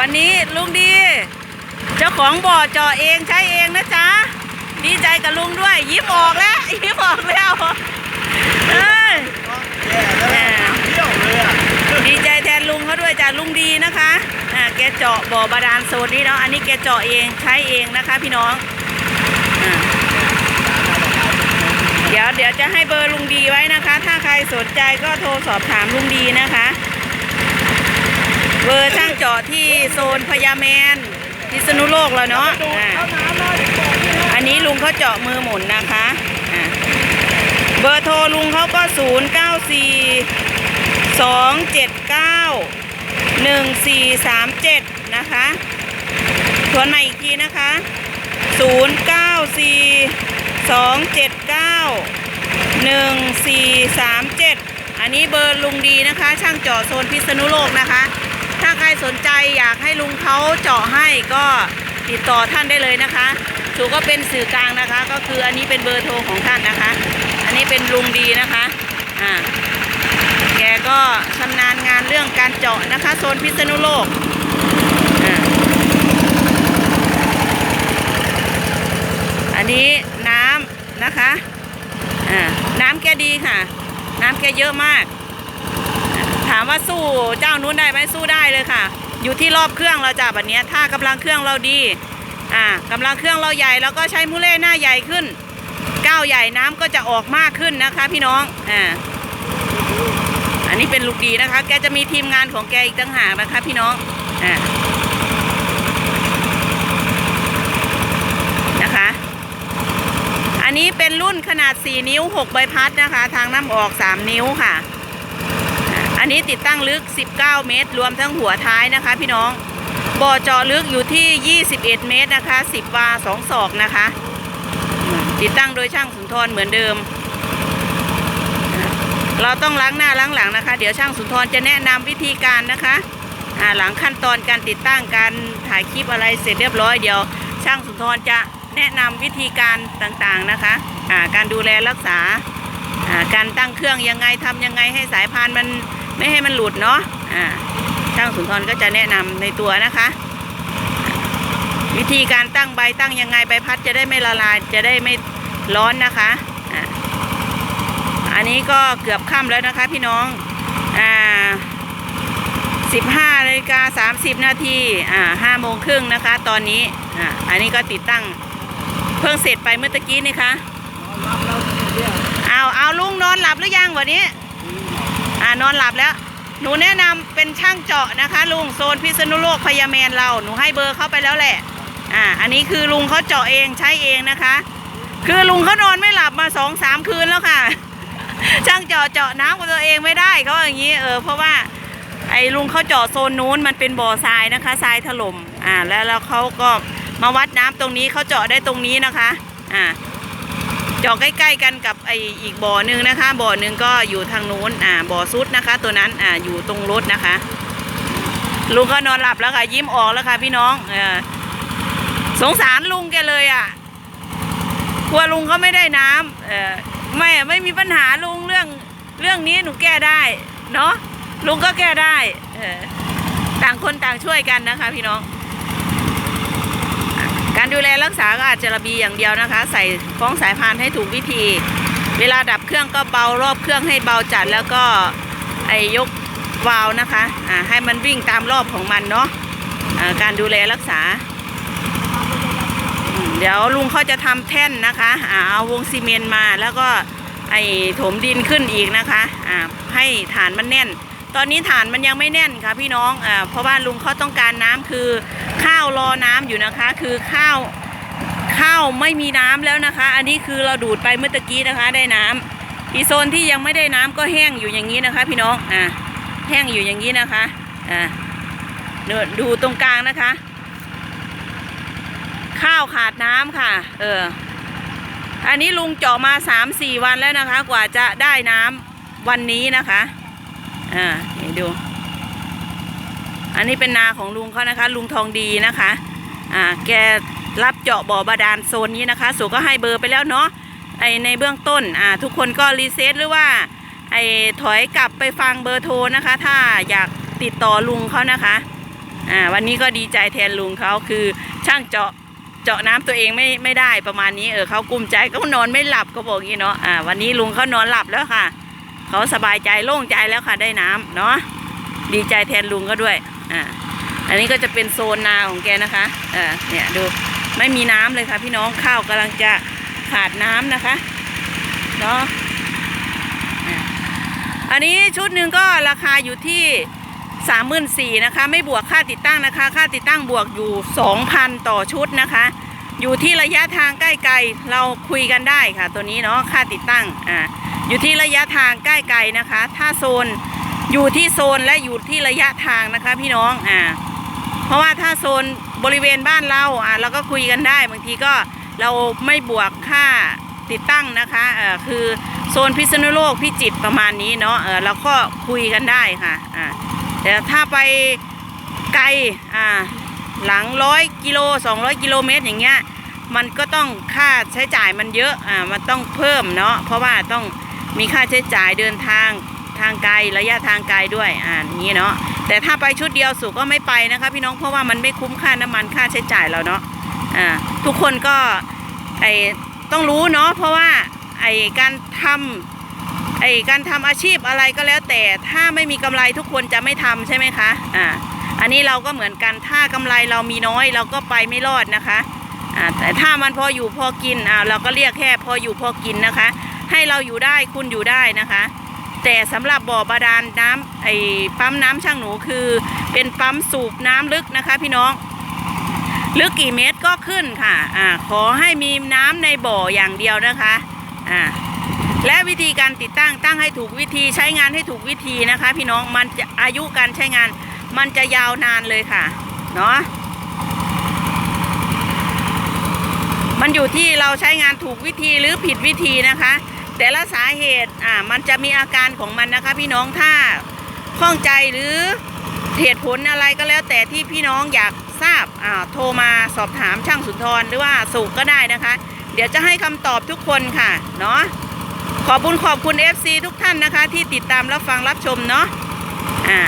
วันนี้ลุงดี เจ้าของบ่อเจาะเองใช้เองนะจ๊ะดีใจกับลุงด้วยยิ้มออกแล้วยิ้มออกแล้วเอ้ยแย่แล้วเที่ยวเลยอะดีใจแทนลุงเขาด้วยจ้ะลุงดีนะคะอ่าแกเจาะบ่อบาดาลโซนนี้เนาะอันนี้แกเจาะเองใช้เองนะคะ พี่น้องอ่าเดี๋ยวเดี๋ยวจะให้เบอร์ลุงดีไว้นะคะ ถ้าใครสนใจก็โทรสอบถามลุงดีนะคะเบอร์ช่างเจาะที่โซนพญาแมนพิษณุโลกแล้วเนาะอ่าอันนี้ลุงเขาเจาะมือหมุนนะคะอะเบอร์โทรลุงเขาก็ 0 9 4 2 7 9 1 4 3 7 นะคะทวนใหม่อีกทีนะคะ 0 9 4 2 7 9 1 4 3 7 อันนี้เบอร์ลุงดีนะคะ ช่างเจาะโซนพิษณุโลกนะคะ ถ้าใครสนใจอยากให้ลุงเขาเจาะให้ก็ติดต่อท่านได้เลยนะคะสูก็เป็นสื่อกลางนะคะ ก็คืออันนี้เป็นเบอร์โทรของท่านนะคะ อันนี้เป็นลุงดีนะคะอ่าแกก็ชำนาญงานเรื่องการเจาะนะคะ โซนพิษณุโลกอ่าอันนี้น้ำนะคะอ่าน้ำแกดีค่ะ น้ำแกเยอะมากามว่าสู้เจ้านู้นได้ไหมสู้ได้เลยค่ะ อยู่ที่รอบเครื่องเราจ้ะแบบนี้ถ้ากำลังเครื่องเราดีอ่ากำลังเครื่องเราใหญ่เราก็ใช้มุเล่หน้าใหญ่ขึ้นก้าวใหญ่น้ำก็จะออกมากขึ้นนะคะพี่น้องอ่าอันนี้เป็นลูกดีนะคะ แกจะมีทีมงานของแกอีกต่างหากนะคะพี่น้องอ่านะคะอันนี้เป็นรุ่นขนาด 4 นิ้ว 6 ใบพัดนะคะ ทางน้ำออก 3 นิ้วค่ะ อันนี้ติดตั้งลึก 19 เมตร รวมทั้งหัวท้ายนะคะ พี่น้อง บ่อเจาะลึกอยู่ที่ 21 เมตรนะคะ 10 วา 2 ศอกนะคะ ติดตั้งโดยช่างสุนทรเหมือนเดิม เราต้องล้างหน้าล้างหลังนะคะ เดี๋ยวช่างสุนทรจะแนะนำวิธีการนะคะหลังขั้นตอนการติดตั้งการถ่ายคลิปอะไรเสร็จเรียบร้อยเดี๋ยว ช่างสุนทรจะแนะนำวิธีการต่างๆนะคะการดูแลรักษาอ่าการตั้งเครื่องยังไงทำยังไงให้สายพานมัน ไม่ให้มันหลุดเนาะอ่าช่างสุนทรก็จะแนะนำในตัวนะคะ วิธีการตั้งใบตั้งยังไงใบพัดจะได้ไม่ละลายจะได้ไม่ร้อนนะคะอ่าอันนี้ก็เกือบค่ำแล้วนะคะพี่น้องอ่า15นาฬิกา30นาทีอ่า5โมงครึ่งนะคะ ตอนนี้อ่าอันนี้ก็ติดตั้งเพิ่งเสร็จไปเมื่อตะกี้นี่คะเอาเอาลุงนอนหลับหรือยังวันนี้ อ่านอนหลับแล้ว หนูแนะนำเป็นช่างเจาะนะคะ ลุงโซนพิษณุโลกพญาแมนเราหนูให้เบอร์เข้าไปแล้วแหละ อ่า อันนี้คือลุงเขาเจาะเองใช้เองนะคะ คือลุงเขานอนไม่หลับมาสองสามคืนแล้วค่ะ ช่างเจาะเจาะน้ำกับตัวเองไม่ได้เขาอย่างนี้เออเพราะว่าไอ้ลุงเขาเจาะโซนนู้นมันเป็นบ่อทรายนะคะทรายถล่มอ่าแล้วแล้วเขาก็มาวัดน้ำตรงนี้เขาเจาะได้ตรงนี้นะคะ อ่า จาะใกล้ ๆ กันกับไออีกบ่อหนึ่งนะคะ บ่อหนึ่งก็อยู่ทางนู้นอ่าบ่อซุดนะคะ ตัวนั้นอ่าอยู่ตรงรถนะคะ ลุงก็นอนหลับแล้วค่ะยิ้มออกแล้วค่ะ พี่น้องเออสงสารลุงแกเลยอะกลัวลุงเขาไม่ได้น้ำเออไม่ไม่มีปัญหาลุงเรื่องเรื่องนี้หนูแก้ได้เนาะลุงก็แก้ได้ เออต่างคนต่างช่วยกันนะคะ พี่น้อง การดูแลรักษาก็อาจจะระบีอย่างเดียวนะคะ ใส่คล้องสายพานให้ถูกวิธี เวลาดับเครื่องก็เบารอบเครื่องให้เบาจัดแล้วก็ไอยกวาล์วนะคะอ่าให้มันวิ่งตามรอบของมันเนาะอ่าการดูแลรักษา เดี๋ยวลุงเขาจะทำแท่นนะคะอ่าเอาวงซีเมนต์มาแล้วก็ไอถมดินขึ้นอีกนะคะอ่าให้ฐานมันแน่น ตอนนี้ฐานมันยังไม่แน่นค่ะพี่น้องอ่าเพราะว่าลุงเขาต้องการน้ำคือ ข้าวรอน้ำอยู่นะคะ คือข้าวข้าวไม่มีน้ำแล้วนะคะ อันนี้คือเราดูดไปเมื่อตะกี้นะคะ ได้น้ำอีโซนที่ยังไม่ได้น้ำก็แห้งอยู่อย่างนี้นะคะ พี่น้องอ่าแห้งอยู่อย่างนี้นะคะอ่าดูตรงกลางนะคะ ข้าวขาดน้ำค่ะ เอออันนี้ลุงเจาะมาสามสี่วันแล้วนะคะ กว่าจะได้น้ำวันนี้นะคะ อ่านี่ดู อันนี้เป็นนาของลุงเขานะคะ ลุงทองดีนะคะ อ่า แกรับเจาะบ่อบาดาลโซนนี้นะคะสูก็ให้เบอร์ไปแล้วเนาะไอในเบื้องต้น อ่า ทุกคนก็รีเซ็ตหรือว่า ไอถอยกลับไปฟังเบอร์โทรนะคะ ถ้าอยากติดต่อลุงเขานะคะ อ่า วันนี้ก็ดีใจแทนลุงเขาคือช่างเจาะเจาะน้ำตัวเองไม่ไม่ได้ประมาณนี้เออเขากุ้มใจก็นอนไม่หลับก็บอกอย่างนี้เนาะอ่าวันนี้ลุงเขานอนหลับแล้วค่ะเขาสบายใจโล่งใจแล้วค่ะได้น้ำเนาะดีใจแทนลุงก็ด้วย อ่าอันนี้ก็จะเป็นโซนนาของแกนะคะเออเนี่ยดูไม่มีน้ำเลยค่ะ พี่น้องข้าวกำลังจะขาดน้ำนะคะเนาะอันนี้ชุดหนึ่งก็ราคาอยู่ที่สามหมื่นสี่นะคะ ไม่บวกค่าติดตั้งนะคะ ค่าติดตั้งบวกอยู่สองพันต่อชุดนะคะ อยู่ที่ระยะทางใกล้ไกลเราคุยกันได้ค่ะ ตัวนี้เนาะค่าติดตั้งอ่าอยู่ที่ระยะทางใกล้ไกลนะคะ ถ้าโซน อยู่ที่โซนและอยู่ที่ระยะทางนะคะ พี่น้องอ่า เพราะว่าถ้าโซนบริเวณบ้านเราอ่าเราก็คุยกันได้บางทีก็เราไม่บวกค่าติดตั้งนะคะเออคือโซนพิษณุโลกพิจิตรประมาณนี้เนาะเออเราก็คุยกันได้ค่ะอ่าแต่ถ้าไปไกลอ่าหลังร้อยกิโลสองร้อยกิโลเมตรอย่างเงี้ยมันก็ต้องค่าใช้จ่ายมันเยอะอ่ามันต้องเพิ่มเนาะเพราะว่าต้องมีค่าใช้จ่ายเดินทางางไกลระยะทางไกลด้วยอ่าอย่างนี้เนาะแต่ถ้าไปชุดเดียวสุก็ไม่ไปนะคะพี่น้องเพราะว่ามันไม่คุ้มค่าน้ำมันค่าใช้จ่ายเราเนาะอ่าทุกคนก็ไอต้องรู้เนาะเพราะว่าไอการทำไอการทำอาชีพอะไรก็แล้วแต่ถ้าไม่มีกำไรทุกคนจะไม่ทำใช่ไหมคะอ่าอันนี้เราก็เหมือนกันถ้ากำไรเรามีน้อยเราก็ไปไม่รอดนะคะอ่าแต่ถ้ามันพออยู่พอกินอ่าเราก็เรียกแค่พออยู่พอกินนะคะ ให้เราอยู่ได้คุณอยู่ได้นะคะ แต่สำหรับบ่อบาดาลน้ำไอ้ปั๊มน้ำช่างหนูคือ เป็นปั๊มสูบน้ำลึกนะคะ พี่น้อง ลึกกี่เมตรก็ขึ้นค่ะอ่าขอให้มีน้ำในบ่ออย่างเดียวนะคะอ่าและวิธีการติดตั้งตั้งให้ถูกวิธีใช้งานให้ถูกวิธีนะคะ พี่น้องมันจะอายุการใช้งาน มันจะยาวนานเลยค่ะเนาะมันอยู่ที่เราใช้งานถูกวิธีหรือผิดวิธีนะคะ แต่ละสาเหตุอ่ามันจะมีอาการของมันนะคะ พี่น้องถ้าข้องใจหรือเหตุผลอะไรก็แล้ว แต่ที่พี่น้องอยากทราบอ่าโทรมาสอบถามช่างสุนทรหรือว่าสุก็ได้นะคะ เดี๋ยวจะให้คำตอบทุกคนค่ะเนาะขอบคุณขอบคุณ FC ทุกท่านนะคะ ที่ติดตามรับฟังรับชมเนาะอ่า